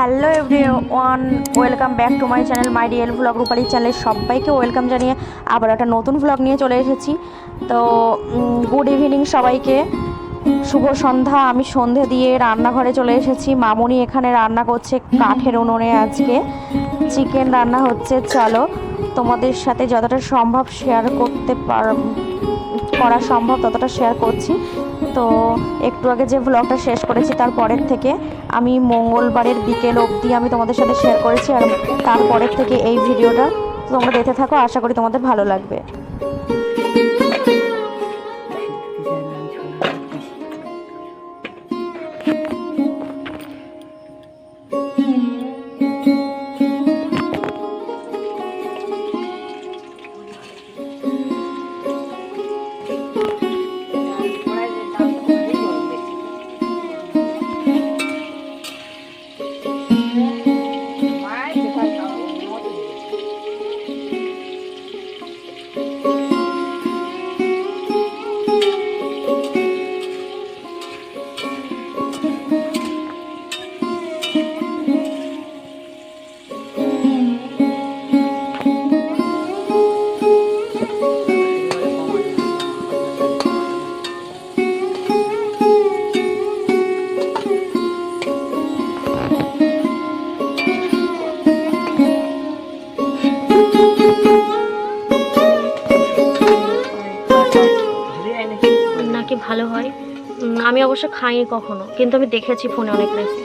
Hello everyone welcome back to my channel, my DL vlog Rupali চ্যানেলের সবাইকে welcome জানিয়ে আবার একটা নতুন ভ্লগ নিয়ে চলে এসেছি। তো গুড ইভিনিং সবাইকে। শুভ সন্ধ্যা, আমি সন্ধে দিয়ে রান্নাঘরে চলে এসেছি। মামুনি এখানে রান্না করছে কাঠের উনুনে আজকে। চিকেন রান্না হচ্ছে, চলো তোমাদের সাথে যতটা সম্ভব শেয়ার করতে পার করা সম্ভব ততটা শেয়ার করছি। তো একটু আগে যে ব্লগটা শেষ করেছি তারপরের থেকে আমি মঙ্গলবারের বিকেল অবধি আমি তোমাদের সাথে শেয়ার করেছি আর তারপরের থেকে এই ভিডিওটা তোমরা দেখে থাকো। আশা করি তোমাদের ভালো লাগবে। ভালো হয়। আমি অবশ্য খাইনি কখনো কিন্তু আমি দেখেছি ফোনে অনেক রেসিপি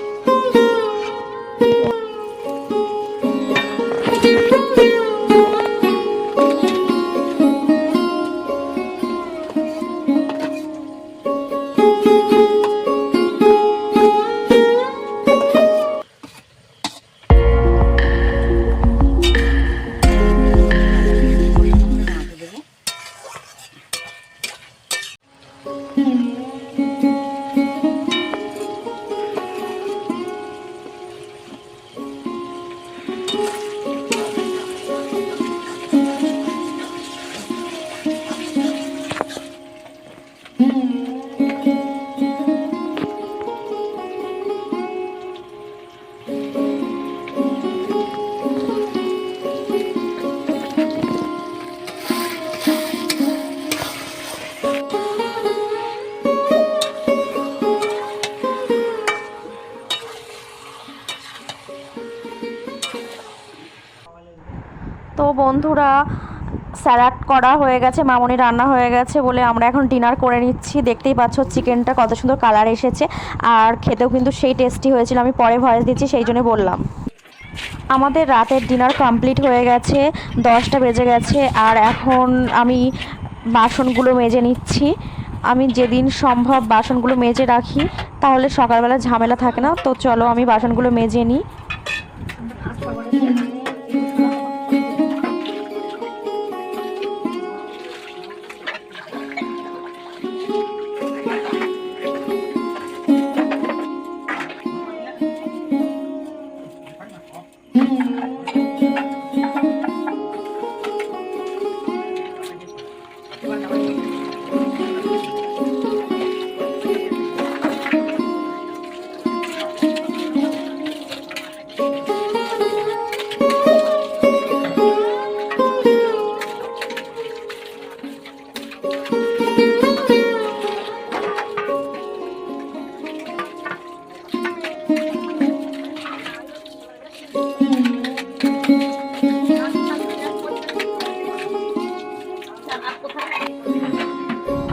তো বন্ধুরা, স্যালাড করা হয়ে গেছে, মামনি রান্না হয়ে গেছে বলে আমরা এখন ডিনার করে নিচ্ছি। দেখতেই পাচ্ছ চিকেনটা কত সুন্দর কালার এসেছে আর খেতেও কিন্তু সেই টেস্টি হয়েছিল, আমি পরে ভয়েস দিচ্ছি, সেই জন্য বললাম। আমাদের রাতের ডিনার কমপ্লিট হয়ে গেছে, দশটা বেজে গেছে আর এখন আমি বাসনগুলো মেজে নিচ্ছি। আমি যেদিন সম্ভব বাসনগুলো মেজে রাখি, তাহলে সকালবেলা ঝামেলা থাকে না, তো চলো আমি বাসনগুলো মেজে নিই।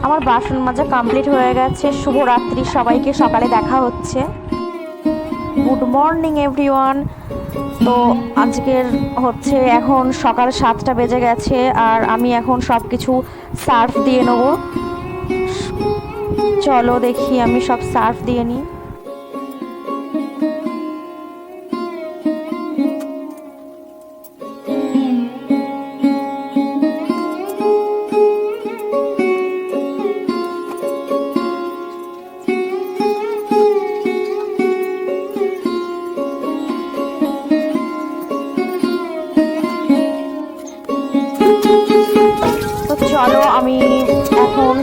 আমার বাসন মাজা কমপ্লিট হয়ে গেছে। শুভরাত্রি, সবাইকে সকালে দেখা হচ্ছে। গুড মর্নিং এভরিওয়ান তো আজকের হচ্ছে এখন সকাল সাতটা বেজে গেছে, আর আমি এখন সব কিছু সার্ফ দিয়ে নেব। চলো দেখি, আমি সব সার্ফ দিয়ে নিই।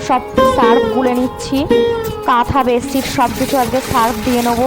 সব সার্ফ গুলে নিচ্ছি। কাঁথা বেডশিট সব কিছু আজকে সার্ফ দিয়ে নেব।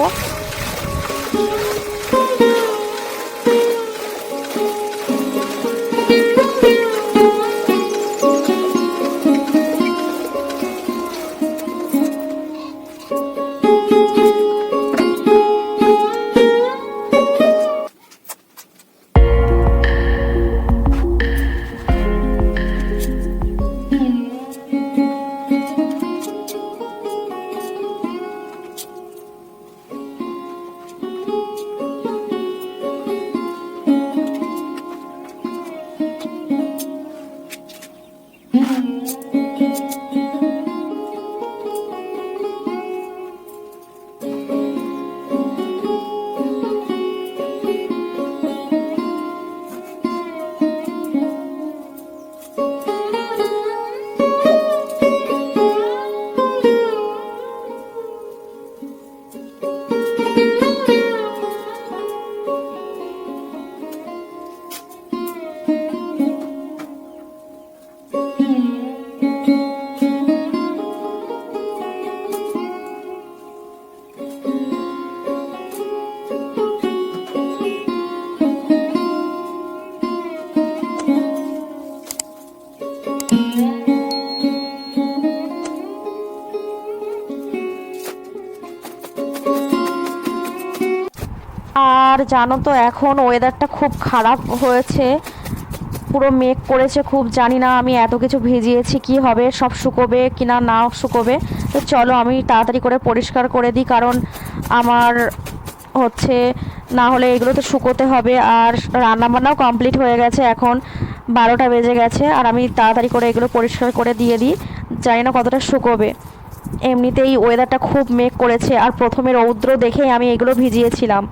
জানো তো, এখন ওয়েদারটা খুব খারাপ হয়েছে। পুরো মেঘ করেছে খুব, জানি না আমি এত কিছু ভিজিয়েছি, কি হবে, সব শুকোবে কি না না শুকোবে। তো চলো আমি তাড়াতাড়ি করে পরিষ্কার করে দিই, কারণ আমার হচ্ছে না হলে এগুলো তো শুকোতে হবে। আর রান্নাবান্নাও কমপ্লিট হয়ে গেছে এখন, বারোটা বেজে গেছে, আর আমি তাড়াতাড়ি করে এগুলো পরিষ্কার করে দিয়ে দিই, জানি না কতটা শুকোবে। এমনিতেই ওয়েদারটা খুব মেঘ করেছে, আর প্রথমে রৌদ্র দেখেই আমি এগুলো ভিজিয়েছিলাম।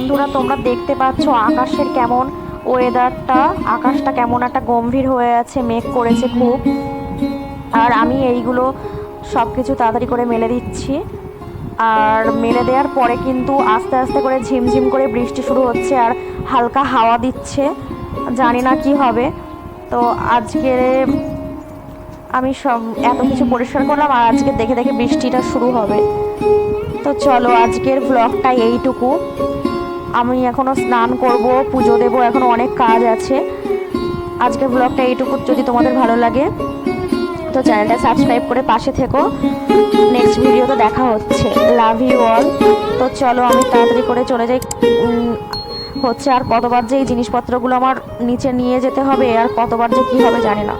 বন্ধুরা, তোমরা দেখতে পাচ্ছ আকাশের কেমন ওয়েদারটা আকাশটা কেমন একটা গম্ভীর হয়ে আছে, মেঘ করেছে খুব। আর আমি এইগুলো সব কিছু তাড়াতাড়ি করে মেলে দিচ্ছি। আর মেলে দেওয়ার পরে কিন্তু আস্তে আস্তে করে ঝিমঝিম করে বৃষ্টি শুরু হচ্ছে আর হালকা হাওয়া দিচ্ছে। জানি না কি হবে। তো আজকে আমি সব এত কিছু পরিষ্কার করলাম আর আজকে দেখে দেখে বৃষ্টিটা শুরু হবে। তো চলো আজকের ব্লগটা এইটুকু। আমি এখনও স্নান করব, পুজো দেবো এখনও অনেক কাজ আছে। আজকের ব্লগটা এইটুকু, যদি তোমাদের ভালো লাগে, তো চ্যানেলটা সাবস্ক্রাইব করে পাশে থেকো। নেক্সট ভিডিওতে দেখা হচ্ছে। লাভ ইউ অল তো চলো, আমি তাড়াতাড়ি করে চলে যাই। হচ্ছে আর কতবার যে এই জিনিসপত্রগুলো আমার নিচে নিয়ে যেতে হবে, আর কতবার যে কী হবে জানি না।